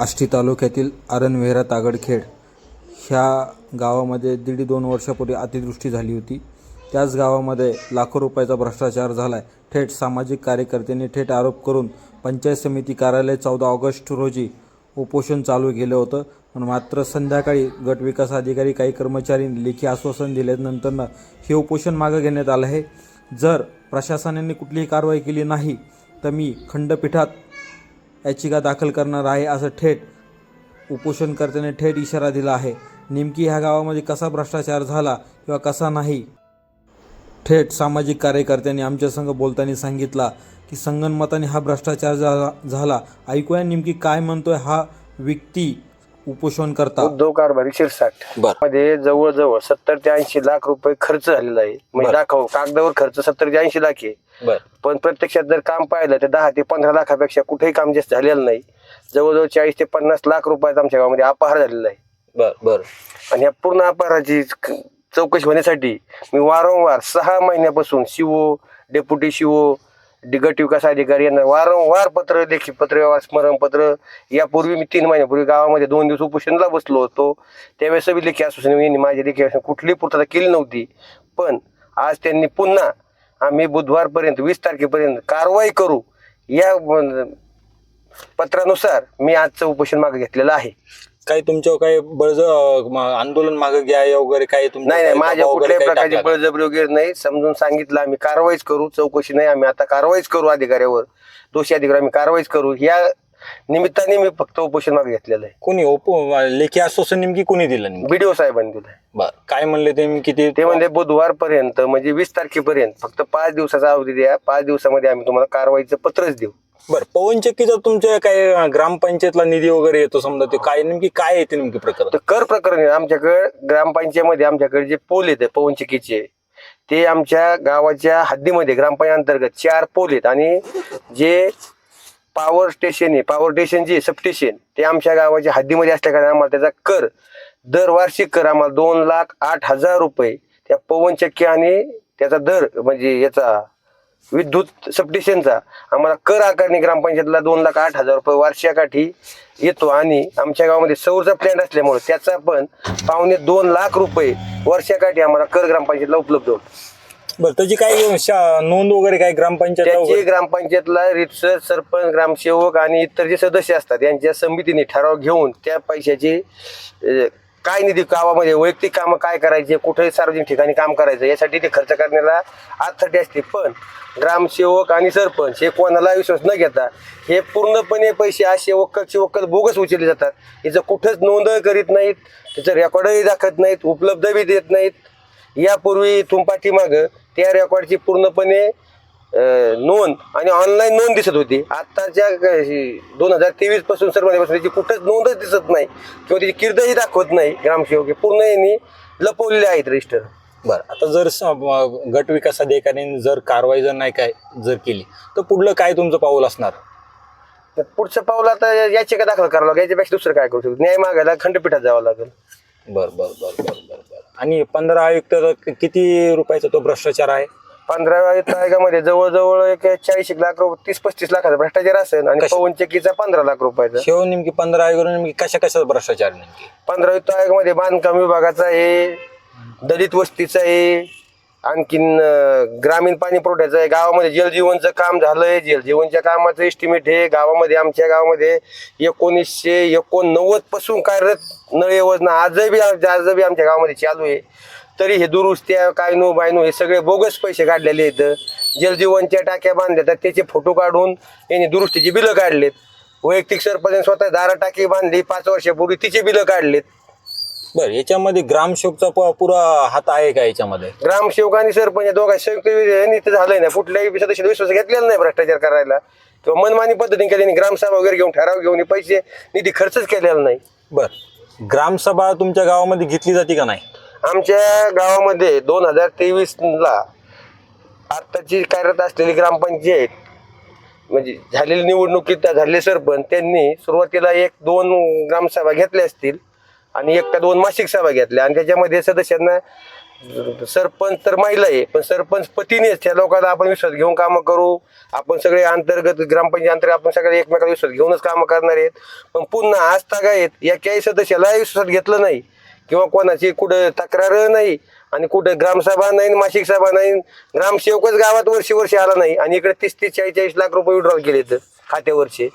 आष्टी तालुक्यातील आरणवेहरा तागडखेड ह्या गावामध्ये दीड दोन वर्षापूर्वी अतिवृष्टी झाली होती. त्याच गावामध्ये लाखो रुपयाचा भ्रष्टाचार झाला आहे थेट सामाजिक कार्यकर्त्यांनी थेट आरोप करून पंचायत समिती कार्यालय चौदा ऑगस्ट रोजी उपोषण चालू केलं होतं. पण मात्र संध्याकाळी गट विकास अधिकारी काही कर्मचाऱ्यांनी लेखी आश्वासन दिल्यानंतरनं हे उपोषण मागं घेण्यात आलं आहे. जर प्रशासनाने कुठलीही कारवाई केली नाही तर मी खंडपीठात याचिका दाखल करणार आहे असं थेट उपोषणकर्त्याने थेट इशारा दिला आहे. नेमकी ह्या गावामध्ये कसा भ्रष्टाचार झाला किंवा कसा नाही? थेट सामाजिक कार्यकर्त्यांनी आमच्या संघ बोलताना सांगितला की संगणमताने हा भ्रष्टाचार झाला झाला. ऐकूया नेमकी काय म्हणतोय हा व्यक्ती. उपोषण करता उद्धव कारभारी शिरसाट. बर. मध्ये जवळजवळ सत्तर ते ऐंशी लाख रुपये खर्च झालेला आहे. म्हणजे बर. दाखव कागदावर खर्च सत्तर ते ऐंशी लाख आहे. बर. पण प्रत्यक्षात जर काम पाहिलं तर दहा ते पंधरा लाखापेक्षा कुठेही काम जास्त झालेलं नाही. जवळजवळ चाळीस ते पन्नास लाख रुपयाचा आमच्या गावामध्ये अपहार झालेला आहे. बर बर. आणि या पूर्ण अपहाराची क- चौकशी होण्यासाठी मी वारंवार सहा महिन्यापासून शिवो डेप्युटी शिवो गट विकास अधिकारी यांना वारंवार पत्र लेखी पत्र स्मरणपत्र यापूर्वी मी तीन महिन्यापूर्वी गावामध्ये दोन दिवस उपोषणला बसलो होतो. त्यावेळेस सभी लेखी असोसिएशन यांनी माझी लेखी असोसिएशन कुठलीही पूर्तता केली नव्हती. पण आज त्यांनी पुन्हा आम्ही बुधवारपर्यंत वीस तारखेपर्यंत कारवाई करू या पत्रानुसार मी आजचं उपोषण मागे घेतलेलं आहे. काही तुमच्या काही बळज आंदोलन मागे घ्या वगैरे काही तुमच्या नाही नाही काही माझ्या दबाव वगैरे कुठल्याही काही प्रकारची टाकला? का? बळजबरी वगैरे नाही. समजून सांगितलं आम्ही कारवाईच करू. चौकशी नाही आम्ही आता कारवाईच करू अधिकाऱ्यावर. दोषी अधिकारी आम्ही कारवाईच करू. या निमित्ताने मी फक्त उपोषण मागे घेतलेलं आहे. कोणी ओपो लेखी आश्वासन नेमकी कोणी दिलं नेमकी? बीडीओ साहेबांनी दिलंय. बर काय म्हणले ते नेमकी ते? ते म्हणजे बुधवारपर्यंत म्हणजे वीस तारखेपर्यंत फक्त पाच दिवसाचा अवधी द्या. पाच दिवसामध्ये आम्ही तुम्हाला कारवाईचं पत्रच देऊ. बरं पवन चक्कीचा तुमच्या काय ग्रामपंचायतला निधी वगैरे येतो समजा ते काय नेमकी काय येते नेमकी प्रकरण? तर कर प्रकरणी आमच्याकडे ग्रामपंचायतमध्ये आमच्याकडे जे पोल येते पवनचक्कीचे ते आमच्या गावाच्या हद्दीमध्ये ग्रामपंचायत अंतर्गत चार पोल आहेत. आणि जे पॉवर स्टेशन आहे पॉवर स्टेशन जे सबस्टेशन ते आमच्या गावाच्या हद्दीमध्ये असल्याकारणे आम्हाला त्याचा कर दर वार्षिक कर आम्हाला दोन लाख आठ हजार रुपये त्या पवनचक्की आणि त्याचा दर म्हणजे याचा विद्युत सबस्टेशनचा आम्हाला कर आकारणी ग्रामपंचायतला दोन लाख आठ हजार रुपये वार्षिकाठी येतो आणि आमच्या गावामध्ये सौरचा प्लॅन असल्यामुळे त्याचा पण पावणे दोन लाख रुपये वर्षाकाठी आम्हाला कर ग्रामपंचायतला उपलब्ध होतो. बर त्याची काय शा- नोंद वगैरे काय ग्रामपंचायत त्याची ग्रामपंचायतला रितसर सरपंच ग्रामसेवक आणि इतर जे सदस्य असतात यांच्या समितीने ठराव घेऊन त्या पैशाची अं, काय निधी गावामध्ये वैयक्तिक कामं काय करायचे कुठेही सार्वजनिक ठिकाणी काम करायचं यासाठी ते खर्च करण्याला आजसाठी असते. पण ग्रामसेवक आणि सरपंच हे कोणाला विश्वास न घेता हे पूर्णपणे पैसे असे वक्कलचे वक्कल बोगस उचलले जातात. याचं कुठंच नोंद करीत नाहीत त्याचं रेकॉर्डही दाखवत नाहीत उपलब्ध बी देत नाहीत. यापूर्वी इथून पाठीमागं त्या रेकॉर्डची पूर्णपणे नोंद आणि ऑनलाईन नोंद दिसत होती. आत्ताच्या दोन हजार तेवीसपासून सर्व त्याची कुठंच नोंदच दिसत नाही. किंवा त्याची कीर्तही दाखवत नाही ग्रामसेवक. हे पूर्ण यांनी लपवलेले आहेत रजिस्टर बर आता जर गट विकास अधिकाऱ्यांनी जर कारवाई जर नाही काय जर केली तर पुढलं काय तुमचं पाऊल असणार? तर पुढचं पाऊल आता याचिका दाखल करावं लागेल? याच्यापेक्षा दुसरं काय करू शकतो? न्याय मागायला खंडपीठात जावं लागेल. बर बर बर बर बर बर. आणि पंधरा आयुक्त क- किती रुपयाचा तो भ्रष्टाचार आहे? पंधरा आयोगामध्ये जवळजवळ एक चाळीस एक लाख रुपये तीस पस्तीस लाखाचा भ्रष्टाचार असेल आणि कशा- पवनचक्कीचा पंधरा लाख रुपयाचा. शेव नेमकी पंधरा आयोग नेमकी कशा कशाचा भ्रष्टाचार नेमकी? पंधरा युक्त आयोगामध्ये बांधकाम विभागाचा आहे दलित वस्तीचा आहे आणखीन अं, ग्रामीण पाणी पुरवठ्याचं आहे. गावामध्ये जलजीवनचं काम झालंय. जलजीवनच्या कामाचं एस्टिमेट आहे गावामध्ये आमच्या गावामध्ये एकोणीसशे एकोणनव्वदपासून कार्यरत नळ योजना आजही बी आजही आमच्या गावामध्ये चालू आहे. तरी हे दुरुस्त्या काय नो बाय नो हे सगळे बोगस पैसे काढलेले आहेत. जलजीवनच्या टाक्या बांधल्या तर त्याचे फोटो काढून यांनी दुरुस्तीची बिलं काढलेत. वैयक्तिक सरपंच स्वतः दारा टाकी बांधली पाच वर्षापूर्वी तिचे बिलं काढलेत. बर याच्यामध्ये ग्रामसेवकचा पुरा हात आहे का याच्यामध्ये? ग्रामसेवक आणि सरपंच या दोघा संयुक्त विधान इथं झालंय ना. कुठल्याही सदस्य विश्वास घेतलेला नाही भ्रष्टाचार करायला. किंवा मनमानी पद्धतीने केल्याने ग्रामसभा वगैरे घेऊन ठराव घेऊन पैसे निधी खर्चच केलेला नाही. बर ग्रामसभा तुमच्या गावामध्ये घेतली जाते का नाही? आमच्या गावामध्ये दोन हजार तेवीसला आत्ताची कार्यरत असलेली ग्रामपंचायत म्हणजे झालेली निवडणुकीत झालेले सरपंच त्यांनी सुरुवातीला एक दोन ग्रामसभा घेतल्या असतील आणि एक का दोन मासिक सभा घेतल्या. आणि त्याच्यामध्ये सदस्यांना सरपंच तर महिला आहे पण सरपंच पतीनेच त्या लोकांना आपण विश्वास घेऊन कामं करू. आपण सगळे अंतर्गत ग्रामपंचायत अंतर्गत आपण सगळे एकमेकाला विश्वास घेऊनच कामं करणार आहेत. पण पुन्हा आज आहेत या काही सदस्याला विश्वासात घेतलं नाही. किंवा कोणाची कुठं तक्रार नाही आणि कुठं ग्रामसभा नाही मासिक सभा नाही. ग्रामसेवकच गावात वर्षी वर्षी आला नाही आणि इकडे तीस तीस चाळीस चाळीस लाख रुपये विड्रॉल केले तर खात्यावरचे.